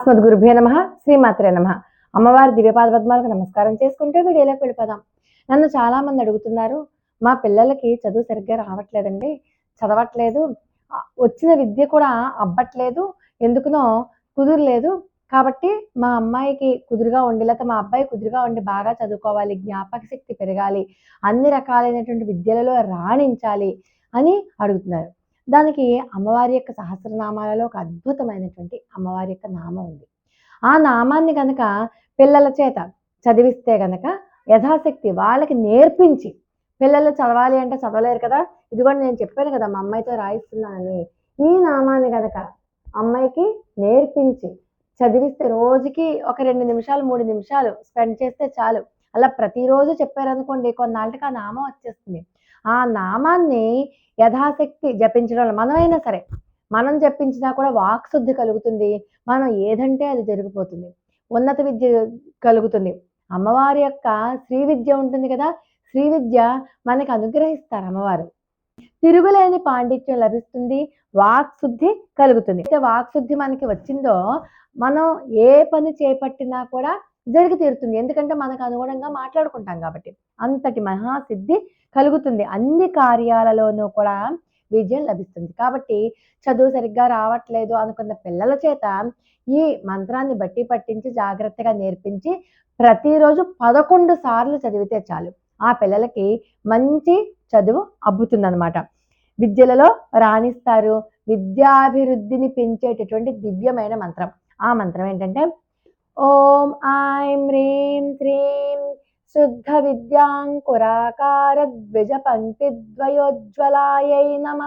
గురుభ్యో నమ శ్రీమాత్రే నమ. అమ్మవారి దివ్యపాద పద్మాలకు నమస్కారం చేసుకుంటే వీడియోలోకి వెళ్ళిపోదాం. నన్ను చాలా మంది అడుగుతున్నారు మా పిల్లలకి చదువు సరిగ్గా రావట్లేదండి చదవట్లేదు వచ్చిన విద్య కూడా అబ్బట్లేదు ఎందుకునో కుదురలేదు. కాబట్టి మా అమ్మాయికి కుదురుగా ఉండి లేకపోతే మా అబ్బాయి కుదురుగా ఉండి బాగా చదువుకోవాలి జ్ఞాపక శక్తి పెరగాలి అన్ని రకాలైనటువంటి విద్యలలో రాణించాలి అని అడుగుతున్నారు. దానికి అమ్మవారి యొక్క సహస్రనామాలలో ఒక అద్భుతమైనటువంటి అమ్మవారి యొక్క నామం ఉంది. ఆ నామాన్ని కనుక పిల్లల చేత చదివిస్తే కనుక యథాశక్తి వాళ్ళకి నేర్పించి పిల్లలు చదవాలి అంటే చదవలేరు కదా ఇది కూడా నేను చెప్పాను కదా మా అమ్మాయితో రాయిస్తున్నానని ఈ నామాన్ని కనుక అమ్మాయికి నేర్పించి చదివిస్తే రోజుకి ఒక రెండు నిమిషాలు మూడు నిమిషాలు స్పెండ్ చేస్తే చాలు. అలా ప్రతిరోజు చెప్పారనుకోండి కొన్నాళ్ళకి ఆ నామం వచ్చేస్తుంది. ఆ నామాన్ని యథాశక్తి జపించడం వల్ల మనమైనా సరే మనం జపించినా కూడా వాక్శుద్ధి కలుగుతుంది మనం ఏదంటే అది జరిగిపోతుంది. ఉన్నత విద్య కలుగుతుంది. అమ్మవారి యొక్క శ్రీ విద్య ఉంటుంది కదా శ్రీ విద్య మనకి అనుగ్రహిస్తారు అమ్మవారు. తిరుగులేని పాండిత్యం లభిస్తుంది వాక్శుద్ధి కలుగుతుంది. అయితే వాక్శుద్ధి మనకి వచ్చిందో మనం ఏ పని చేపట్టినా కూడా జరిగి తీరుతుంది. ఎందుకంటే మనకు అనుగుణంగా మాట్లాడుకుంటాం కాబట్టి అంతటి మహాసిద్ధి కలుగుతుంది. అన్ని కార్యాలలోనూ కూడా విజయం లభిస్తుంది. కాబట్టి చదువు సరిగ్గా రావట్లేదు అనుకున్న పిల్లల చేత ఈ మంత్రాన్ని బట్టి పట్టించి జాగ్రత్తగా నేర్పించి ప్రతిరోజు పదకొండు సార్లు చదివితే చాలు. ఆ పిల్లలకి మంచి చదువు అబ్బుతుందన్నమాట. విద్యలలో రాణిస్తారు. విద్యాభివృద్ధిని పెంచేటటువంటి దివ్యమైన మంత్రం. ఆ మంత్రం ఏంటంటే ఓం ఐం హ్రీం శ్రీం శుద్ధ విద్యాంకురాకార ద్విజ పంక్తి ద్వయోజ్వలాయై నమ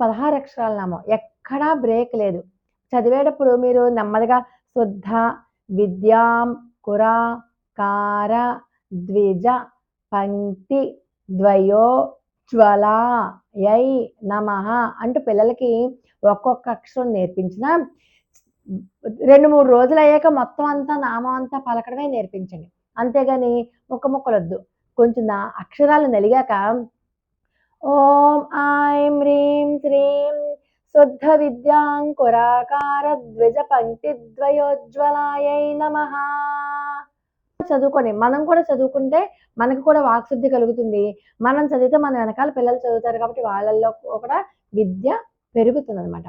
పదహారు అక్షరాల నామం. ఎక్కడా బ్రేక్ లేదు. చదివేటప్పుడు మీరు నెమ్మదిగా శుద్ధ విద్యాం కురా కార ద్విజ పంక్తి ద్వయో జ్వలా యై నమ అంటూ పిల్లలకి ఒక్కొక్క అక్షరం నేర్పించిన రెండు మూడు రోజులు అయ్యాక మొత్తం అంతా నామం అంతా పలకడమే నేర్పించండి. అంతేగాని ముక్క ముక్కలొద్దు. కొంచెం నా అక్షరాలు నలిగాక ఓం ఐం హ్రీం శ్రీం శుద్ధ విద్యాంకురాకార ద్విజ పంక్తి ద్వయోజ్వలాయై నమ. చదువుకోండి. మనం కూడా చదువుకుంటే మనకు కూడా వాక్శుద్ధి కలుగుతుంది. మనం చదివితే మన వెనకాల పిల్లలు చదువుతారు కాబట్టి వాళ్ళల్లో కూడా విద్య పెరుగుతుంది అనమాట